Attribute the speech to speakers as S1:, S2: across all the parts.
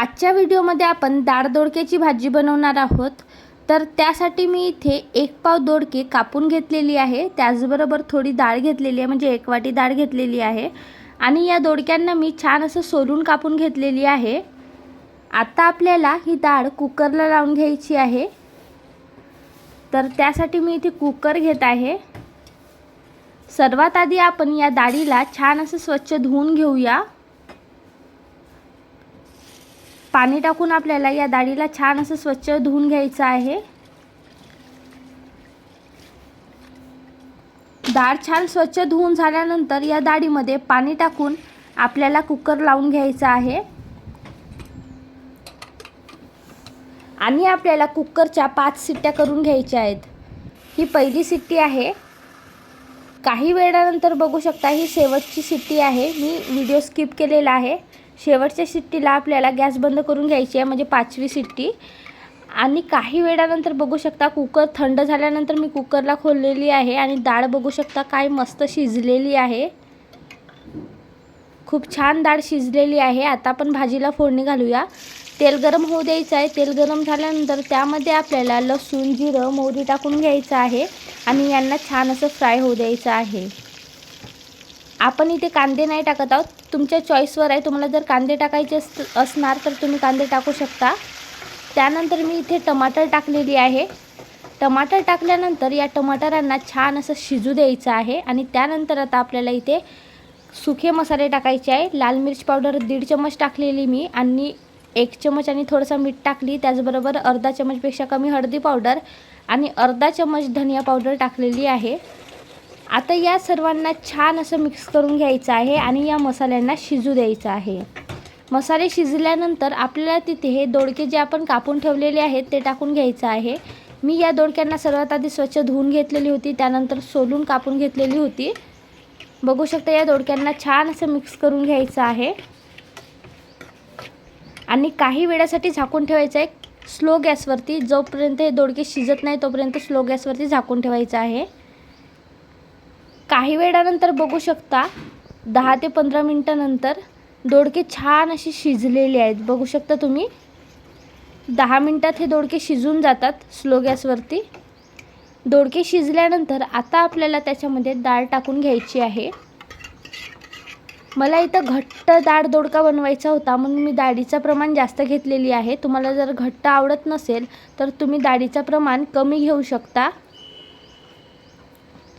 S1: आजच्या व्हिडिओमध्ये आपण डाळ दोडक्याची भाजी बनवणार आहोत. तर त्यासाठी मी इथे एक पाव दोडके कापून घेतलेली आहे. त्याचबरोबर थोडी डाळ घेतलेली आहे म्हणजे एक वाटी डाळ घेतलेली आहे. आणि या दोडक्यांना मी छान असं सोलून कापून घेतलेली आहे. आता आपल्याला ही डाळ कुकरला लावून घ्यायची आहे. तर त्यासाठी मी इथे कुकर घेत आहे. सर्वात आधी आपण या डाळीला छान असं स्वच्छ धुवून घेऊया. पाणी टाकून आपल्याला या डाळीला छान असं स्वच्छ धुवून घ्यायचं आहे. डाळ छान स्वच्छ धुवून झाल्यानंतर या डाळीमध्ये पाणी टाकून आपल्याला कुकर लावून घ्यायचं आहे. आणि आपल्याला कुकरच्या पाच सिट्ट्या करून घ्यायच्या आहेत. ही पहिली सिट्टी आहे. काही वेळानंतर बघू शकता ही शेवटची सिट्टी आहे. मी व्हिडिओ स्किप केलेला आहे. शेवटच्या शिट्टीला आपल्याला गॅस बंद करून घ्यायची आहे म्हणजे पाचवी शिट्टी. आणि काही वेळानंतर बघू शकता कुकर थंड झाल्यानंतर मी कुकरला खोललेली आहे आणि डाळ बघू शकता काय मस्त शिजलेली आहे. खूप छान डाळ शिजलेली आहे. आता आपण भाजीला फोडणी घालूया. तेल गरम होऊ द्यायचं आहे. तेल गरम झाल्यानंतर त्यामध्ये आपल्याला लसूण जिरं मोहरी टाकून घ्यायचं आहे. आणि यांना छान असं फ्राय होऊ द्यायचं आहे. आपण इथे कांदे नाही टाकत आहोत. तुमच्या चॉईसवर आहे. तुम्हाला जर कांदे टाकायचे अस असणार तर तुम्ही कांदे टाकू शकता. त्यानंतर मी इथे टमाटर टाकलेली आहे. टमाटर टाकल्यानंतर या टमाटरांना छान असं शिजू द्यायचं आहे आणि त्यानंतर आता आपल्याला इथे सुखे मसाले टाकायचे आहे. लाल मिरची पावडर दीड चमच टाकलेली मी आणि एक चमच आणि थोडंसं मीठ टाकली. त्याचबरोबर अर्धा चमचपेक्षा कमी हळदी पावडर आणि अर्धा चमच धनिया पावडर टाकलेली आहे. आता या सर्वांना छान असं मिक्स करून घ्यायचं आहे आणि या मसाल्यांना शिजू द्यायचं आहे. मसाले शिजल्यानंतर आपल्याला तिथे हे दोडके जे आपण कापून ठेवलेले आहेत ते टाकून घ्यायचं आहे. मी या दोडक्यांना सर्वात आधी स्वच्छ धुवून घेतलेली होती त्यानंतर सोलून कापून घेतलेली होती. बघू शकता या दोडक्यांना छान असं मिक्स करून घ्यायचं आहे. आणि काही वेळासाठी झाकून ठेवायचं आहे. स्लो गॅसवरती जोपर्यंत हे दोडके शिजत नाही तोपर्यंत स्लो गॅसवरती झाकून ठेवायचं आहे. काही वेळानंतर बघू शकता दहा ते पंधरा मिनटानंतर दोडके छान असे शिजलेले आहेत. बघू शकता तुम्ही. दहा मिनटात हे दोडके शिजून जातात स्लो गॅसवरती. दोडके शिजल्यानंतर आता आपल्याला त्याच्यामध्ये डाळ टाकून घ्यायची आहे. मला इथं घट्ट डाळ दोडका बनवायचा होता म्हणून मी डाळीचं प्रमाण जास्त घेतलेली आहे. तुम्हाला जर घट्ट आवडत नसेल तर तुम्ही डाळीचं प्रमाण कमी घेऊ शकता.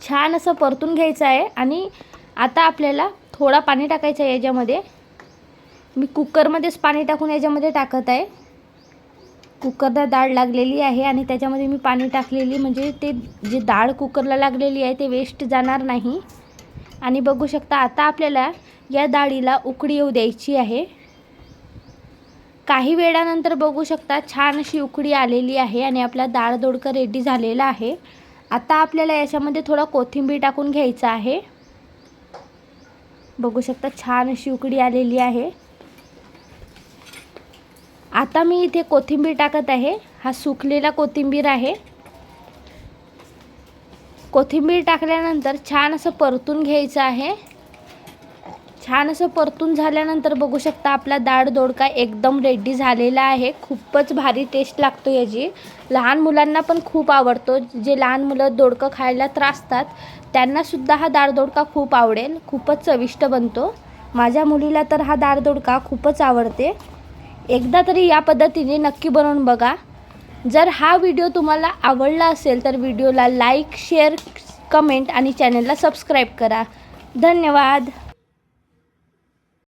S1: छान असं परतून घ्यायचं आहे आणि आता आपल्याला थोडा पाणी टाकायचं आहे याच्यामध्ये. मी कुकरमध्येच पाणी टाकून याच्यामध्ये टाकत आहे. कुकरला डाळ लागलेली आहे आणि त्याच्यामध्ये मी पाणी टाकलेली म्हणजे ते जे डाळ कुकरला लागलेली आहे ते वेस्ट जाणार नाही. आणि बघू शकता आता आपल्याला या डाळीला उकडी येऊ द्यायची आहे. काही वेळानंतर बघू शकता छान अशी उकडी आलेली आहे आणि आपला डाळ दोडका रेडी झालेला आहे. आता आपल्याला याच्यामध्ये थोडा कोथिंबीर टाकून घ्यायचा आहे. बघू शकता छान अशी उकडी आलेली आहे. आता मी इथे कोथिंबीर टाकत आहे. हा सुकलेला कोथिंबीर आहे. कोथिंबीर टाकल्यानंतर छान असं परतून घ्यायचं आहे. छान असं परतून झाल्यानंतर बघू शकता आपला डाळ दोडका एकदम रेडी झालेला आहे. खूपच भारी टेस्ट लागतो याची. लहान मुलांना पण खूप आवडतो. जे लहान मुलं दोडकं खायला त्रासतात त्यांनासुद्धा हा डाळ दोडका खूप आवडेल. खूपच चविष्ट बनतो. माझ्या मुलीला तर हा डाळ दोडका खूपच आवडते. एकदा तरी या पद्धतीने नक्की बनवून बघा. जर हा व्हिडिओ तुम्हाला आवडला असेल तर व्हिडिओला लाईक शेअर कमेंट आणि चॅनलला सबस्क्राईब करा. धन्यवाद.